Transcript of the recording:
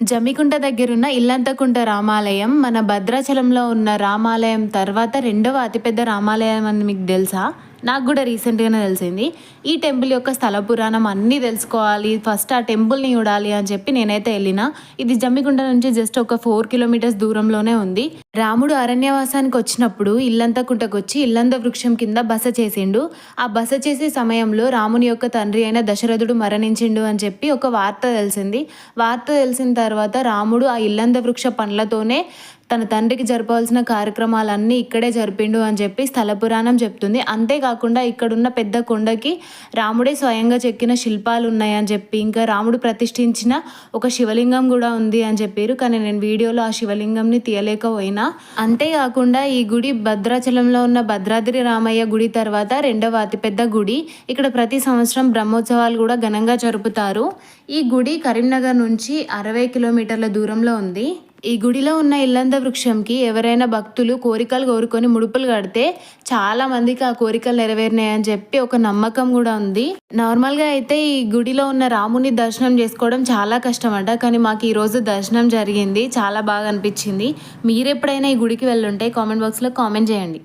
జమికుంట దగ్గరున్న ఇల్లంతకుంట రామాలయం మన భద్రాచలంలో ఉన్న రామాలయం తర్వాత రెండవ అతిపెద్ద రామాలయం అని మీకు తెలుసా? నాకు కూడా రీసెంట్గానే తెలిసింది. ఈ టెంపుల్ యొక్క స్థల పురాణం అన్నీ తెలుసుకోవాలి ఫస్ట్ ఆ టెంపుల్ని చూడాలి అని చెప్పి నేనైతే వెళ్ళిన. ఇది జమ్మికుంట నుంచి జస్ట్ ఒక ఫోర్ కిలోమీటర్స్ దూరంలోనే ఉంది. రాముడు అరణ్యవాసానికి వచ్చినప్పుడు ఇల్లంతకుంటకు వచ్చి ఇల్లంద వృక్షం కింద బస చేసిండు. ఆ బస చేసే సమయంలో రాముని యొక్క తండ్రి అయిన దశరథుడు మరణించిండు అని చెప్పి ఒక వార్త తెలిసింది. వార్త తెలిసిన తర్వాత రాముడు ఆ ఇల్లంద వృక్ష పండ్లతోనే తన తండ్రికి జరపవలసిన కార్యక్రమాలన్నీ ఇక్కడే జరిపిండు అని చెప్పి స్థల పురాణం చెప్తుంది. అంతేకాకుండా ఇక్కడున్న పెద్ద కొండకి రాముడే స్వయంగా చెక్కిన శిల్పాలు ఉన్నాయని చెప్పి ఇంకా రాముడు ప్రతిష్ఠించిన ఒక శివలింగం కూడా ఉంది అని చెప్పారు. కానీ నేను వీడియోలో ఆ శివలింగంని తీయలేకపోయినా. అంతేకాకుండా ఈ గుడి భద్రాచలంలో ఉన్న భద్రాద్రి రామయ్య గుడి తర్వాత రెండవ అతిపెద్ద గుడి. ఇక్కడ ప్రతి సంవత్సరం బ్రహ్మోత్సవాలు కూడా ఘనంగా జరుపుతారు. ఈ గుడి కరీంనగర్ నుంచి అరవై కిలోమీటర్ల దూరంలో ఉంది. ఈ గుడిలో ఉన్న ఇల్లంద వృక్షంకి ఎవరైనా భక్తులు కోరికలు కోరుకొని ముడుపులు కడితే చాలా మందికి ఆ కోరికలు నెరవేరినాయని చెప్పి ఒక నమ్మకం కూడా ఉంది. నార్మల్గా అయితే ఈ గుడిలో ఉన్న రాముని దర్శనం చేసుకోవడం చాలా కష్టం అంట కానీ మాకు ఈరోజు దర్శనం జరిగింది. చాలా బాగా అనిపించింది. మీరు ఎప్పుడైనా ఈ గుడికి వెళ్ళుంటే కామెంట్ బాక్స్లో కామెంట్ చేయండి.